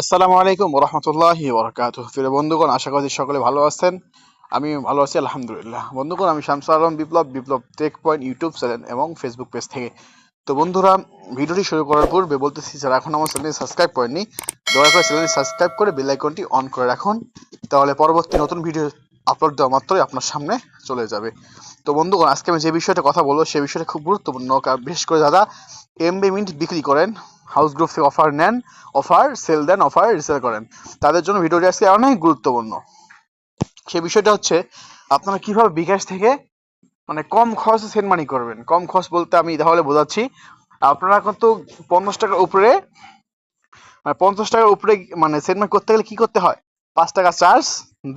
আসসালামু আলাইকুম রহমতুল্লাহি বরকাত প্রিয় বন্ধুগণ, আশা করি সকলে ভালো আছেন। আমি ভালো আছি, আলহামদুলিল্লাহ। বন্ধুগণ, আমি Shamsul Alam Biplob Biplob tech point YouTube channel এবং ফেসবুক পেজ থেকে। তো বন্ধুরা, ভিডিওটি শুরু করার পূর্বে বলতেছি, যারা এখন আমার চ্যানেল সাবস্ক্রাইব করেননি, দয়া করে চ্যানেলটি সাবস্ক্রাইব করে বেল আইকনটি অন করে রাখুন। তাহলে পরবর্তী নতুন ভিডিও আপলোড দেওয়া মাত্রই আপনার সামনে চলে যাবে। তো বন্ধুগণ, আজকে আমি যে বিষয়টা কথা বলব, সে বিষয়টা খুব গুরুত্বপূর্ণ বিশেষ করে যারা এমবি মিন্ট বিক্রি করেন। হাউস গ্রুপ থেকে অফার নেন, অফার, সেল দেন, অফার, রিসেল করেন। তাদের জন্য ভিডিওটি আজকে অনেক গুরুত্বপূর্ণ। সে বিষয়টা হচ্ছে, আপনারা কীভাবে বিকাশ থেকে মানে কম খরচে সেন্ড মানি করবেন? কম খরচ বলতে আমি তাহলে বোঝাচ্ছি, আপনারা কিন্তু পঞ্চাশ টাকার উপরে মানে পঞ্চাশ টাকার উপরে মানে সেন্ড মানি করতে গেলে কি করতে হয়? পাঁচ টাকা চার্জ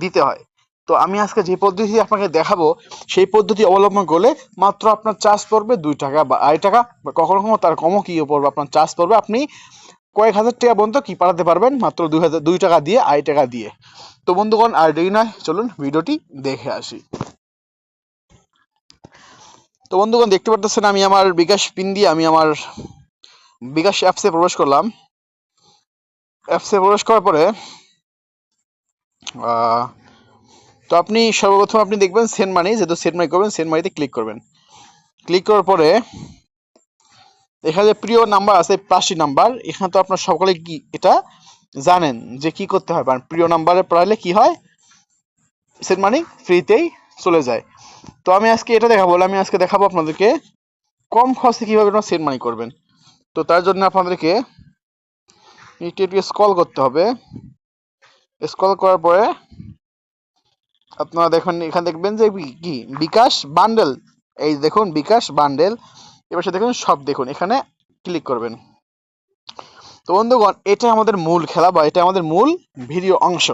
দিতে হয়। তো আমি আজকে যে পদ্ধতি আপনাকে দেখাবো, সেই পদ্ধতি অবলম্বন করলে মাত্র আপনার চার্জ পড়বে দুই টাকা বা আড়াই টাকা, বা কখনো কখনো তার কমও কী পড়বে। আপনার চার্জ পড়বে, আপনি কয়েক হাজার টাকা পর্যন্ত কি পাঠাতে পারবেন, মাত্র দুই হাজার, দুই টাকা দিয়ে, আড়াই টাকা দিয়ে। তো বন্ধুগণ, আর দেরি নয়, চলুন ভিডিওটি দেখে আসি। তো বন্ধুগণ, দেখতে পারতেছেন আমি আমার বিকাশ পিন দিয়ে আমি আমার বিকাশ অ্যাপসে প্রবেশ করলাম। অ্যাপসে প্রবেশ করার পরে তো আপনি সর্বপ্রথম আপনি দেখবেন সেন্ড মানি যেহেতু সেন্ড মানি করবেন সেন্ড মানিতে ক্লিক করবেন। ক্লিক করার পরে এখানে যে প্রিয় নাম্বার আছে পাঁচটি নাম্বার এখানে তো আপনার সকলে কি, এটা জানেন যে কি করতে হয়। মানে প্রিয় নাম্বারে পড়াইলে কি হয়? সেন্ড মানি ফ্রিতেই চলে যায়। তো আমি আজকে এটা দেখাবো আমি আজকে দেখাবো আপনাদেরকে কম খরচে কীভাবে আপনারা সেন্ড মানি করবেন। তো তার জন্য আপনাদেরকে একটু একটু স্ক্রল করতে হবে। স্ক্রল করার পরে আপনারা দেখুন, এখানে দেখবেন যে কি? বিকাশ বান্ডেল। এই দেখুন, বিকাশ বান্ডেল। এবার সে দেখুন, সব দেখুন, এখানে ক্লিক করবেন। তো বন্ধুগণ, এটা আমাদের মূল খেলা বা এটা আমাদের মূল ভিডিও অংশ।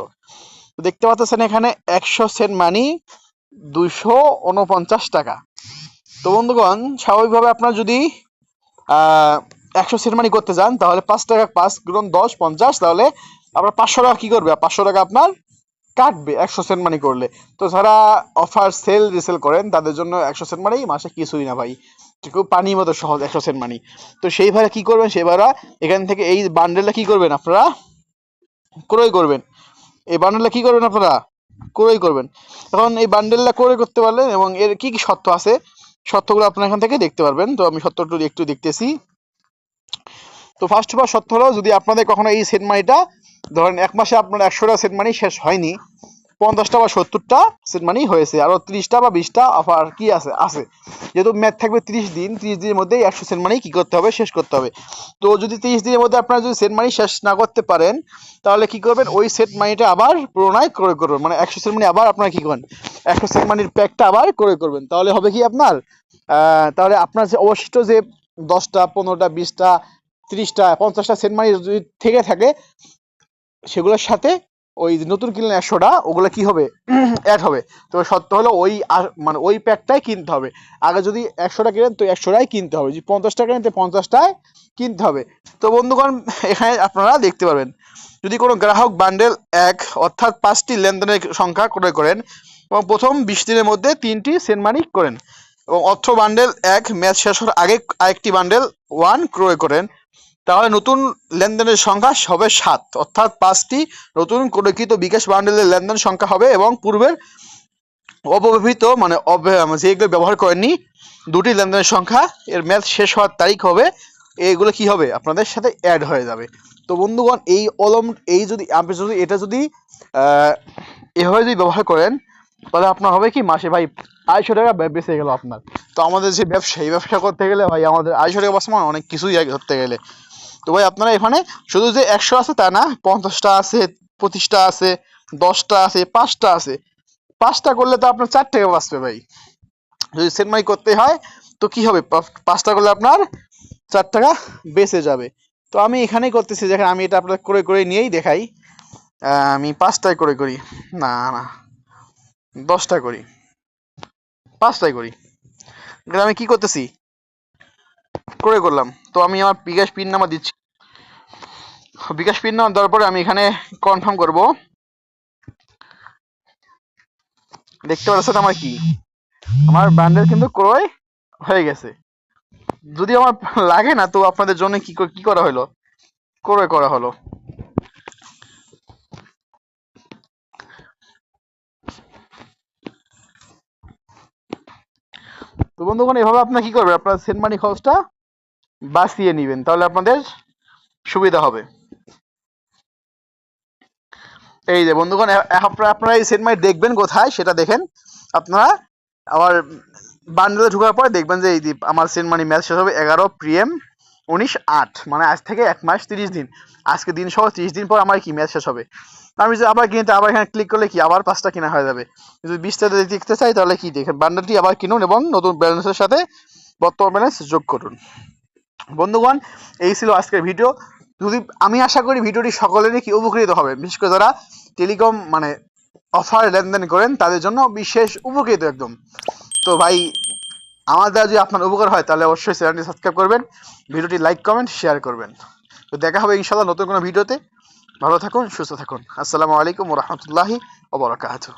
দেখতে পাচ্ছেন এখানে একশো সেন্ট মানি, দুইশো উনপঞ্চাশ টাকা। তো বন্ধুগণ, স্বাভাবিকভাবে আপনার যদি একশো সেন্ট মানি করতে যান, তাহলে পাঁচ টাকা পাঁচ গুণ দশ পঞ্চাশ, তাহলে আপনার পাঁচশো টাকা কী করবে? পাঁচশো টাকা আপনার কাটবে, একশো সেন্ট মানি করলে। তো যারা অফার সেল রিসেল করেন, তাদের জন্য একশো সেন্ট মানি মাসে কিছুই না ভাই। খুব পানির মতো সহজ, একশো সেন্ট মানি তো সেইভাবে কী করবেন? সেভাবে এখান থেকে এই বান্ডেলটা কী করবেন আপনারা? ক্রয় করবেন। এই বান্ডেলটা কী করবেন আপনারা? ক্রয় করবেন। এখন এই বান্ডেলটা ক্রয় করতে পারলেন এবং এর কী কী শর্ত আছে? শর্তগুলো আপনারা এখান থেকে দেখতে পারবেন। তো আমি শর্তগুলো একটু দেখতেছি। তো ফার্স্ট অফ অল সত্য হলো যদি আপনাদের কখনো এই সেন্ট মানিটা ধরেন এক মাসে আপনার একশোটা সেট মানি শেষ হয়নি, পঞ্চাশটা বা সত্তরটা সেট মানি হয়েছে আরও ত্রিশটা বা বিশটা অফার কি আছে আছে। যেহেতু ম্যাথ থাকবে ত্রিশ দিন, ত্রিশ দিনের মধ্যে একশো সেট মানি কি করতে হবে, শেষ করতে হবে। তো যদি ত্রিশ দিনের মধ্যে আপনারা যদি সেট মানি শেষ না করতে পারেন, তাহলে কি করবেন? ওই সেট মানিটা আবার পুনরায় ক্রয় করবেন। মানে একশো সেট মানি আবার আপনারা কি করবেন? একশো সেট মানির প্যাকটা আবার ক্রয় করবেন। তাহলে হবে কি আপনার? তাহলে আপনার যে অবশিষ্ট যে দশটা, পনেরোটা, বিশটা, ত্রিশটা, পঞ্চাশটা সেন্ট মানি যদি থেকে থাকে সেগুলোর সাথে ওই নতুন কিনলেন একশোটা ওগুলো কি হবে? অ্যাড হবে। তো সত্য হলো ওই মানে ওই প্যাকটাই কিনতে হবে। আগে যদি একশোটা কিনেন তো একশোটাই কিনতে হবে। যদি পঞ্চাশ টাকা কিনেন তো পঞ্চাশটায় কিনতে হবে। তো বন্ধুগণ এখানে আপনারা দেখতে পারবেন। যদি কোনো গ্রাহক বান্ডেল এক অর্থাৎ পাঁচটি লেনদেনের সংখ্যা ক্রয় করেন এবং প্রথম বিশ দিনের মধ্যে তিনটি সেন্ট মানি করেন এবং অর্থ বান্ডেল এক ম্যাচ শেষ হওয়ার আগে আরেকটি বান্ডেল ওয়ান ক্রয় করেন তাহলে নতুন লেনদেনের সংখ্যা হবে সাত। অর্থাৎ পাঁচটি নতুন ক্রয়কৃত বিকাশ বান্ডেলের লেনদেন সংখ্যা হবে এবং পূর্বের অব্যবহৃত মানে মানে যেগুলো ব্যবহার করেননি, দুটি লেনদেনের সংখ্যা এর ম্যাচ শেষ হওয়ার তারিখ হবে। এগুলো কি হবে? আপনাদের সাথে অ্যাড হয়ে যাবে। তো বন্ধুগণ, এই অলম, এই যদি, আপনি যদি, এটা যদি এভাবে যদি ব্যবহার করেন, তাহলে আপনার হবে কি মাসে ভাই আড়াইশো টাকা বেঁচে গেল আপনার। তো আমাদের যে ব্যবসা, এই ব্যবসা করতে গেলে ভাই আমাদের আড়াইশো টাকা বাঁচা মানে অনেক কিছুই ধরতে গেলে। তো ভাই, আপনারা এখানে শুধু যে একশো আছে তা না, পঞ্চাশটা আছে, পঁচিশটা আছে, দশটা আছে, পাঁচটা আছে। পাঁচটা করলে তো আপনার চার টাকা বাঁচবে ভাই। যদি সেনমাই করতে হয়, তো কি হবে? পাঁচটা করলে আপনার চার টাকা বেঁচে যাবে। তো আমি এখানেই করতেছি যেখানে আমি এটা আপনাদের করে করে নিয়েই দেখাই। আমি পাঁচটায় করে করি। না না, দশটা করি। পাঁচটায় করি। আমি কি করতেছি? করে করলাম। তো আমি আমার বিকাশ পিন নাম্বার দিচ্ছি। বিকাশ পিন নাম দেওয়ার পরে আমি এখানে কনফার্ম করব। দেখতে পাচ্ছেন আমার কি? আমার ব্র্যান্ডের কিন্তু ক্রয় হয়ে গেছে। যদি আমার লাগে না, তো আপনাদের জন্য কি কি করা হলো? ক্রয় করা হলো। তো বন্ধুগণ, এভাবে আপনার কি করবে আপনার সেন্ট মানি খরচটা বাঁচিয়ে নেবেন, তাহলে আপনাদের সুবিধা হবে। এই যে বন্ধুগণ আপনারা আপনারা এই সেন্ট মানি দেখবেন কোথায় সেটা দেখেন। আপনারা আবার বান্ডেলে ঢোকার পর দেখবেন যে এই যে আমার সেন্ট মানি ম্যাচ শেষ হবে এগারো প্রিএম উনিশ আট মানে আজ থেকে এক মাস তিরিশ দিন। আজকে দিন সহ তিরিশ দিন পর আমার কি ম্যাচ শেষ হবে। আমি যদি আবার কিনতে, আবার এখানে ক্লিক করলে কি আবার পাঁচটা কেনা হয়ে যাবে? যদি যদি দেখতে চাই তাহলে কি দেখেন? বান্ডেলটি আবার কিনুন এবং নতুন ব্যালেন্সের সাথে বর্তমান ব্যালেন্স যোগ করুন। বন্ধুগণ, এই ছিল আজকের ভিডিও যদি আমি আশা করি ভিডিওটি সকলেরই কি উপকৃত হবে, বিশেষ করে যারা টেলিকম মানে অফার লেনদেন করেন, তাদের জন্য বিশেষ উপকৃত একদম। তো ভাই, আমার দ্বারা যদি আপনার উপকার হয়, তাহলে অবশ্যই চ্যানেলটি সাবস্ক্রাইব করবেন, ভিডিওটি লাইক কমেন্ট শেয়ার করবেন। তো দেখা হবে ইনশাল্লাহ নতুন কোনো ভিডিওতে। ভালো থাকুন, সুস্থ থাকুন। আসসালামু আলাইকুম রহমতুল্লাহি ওবরাকাতুহ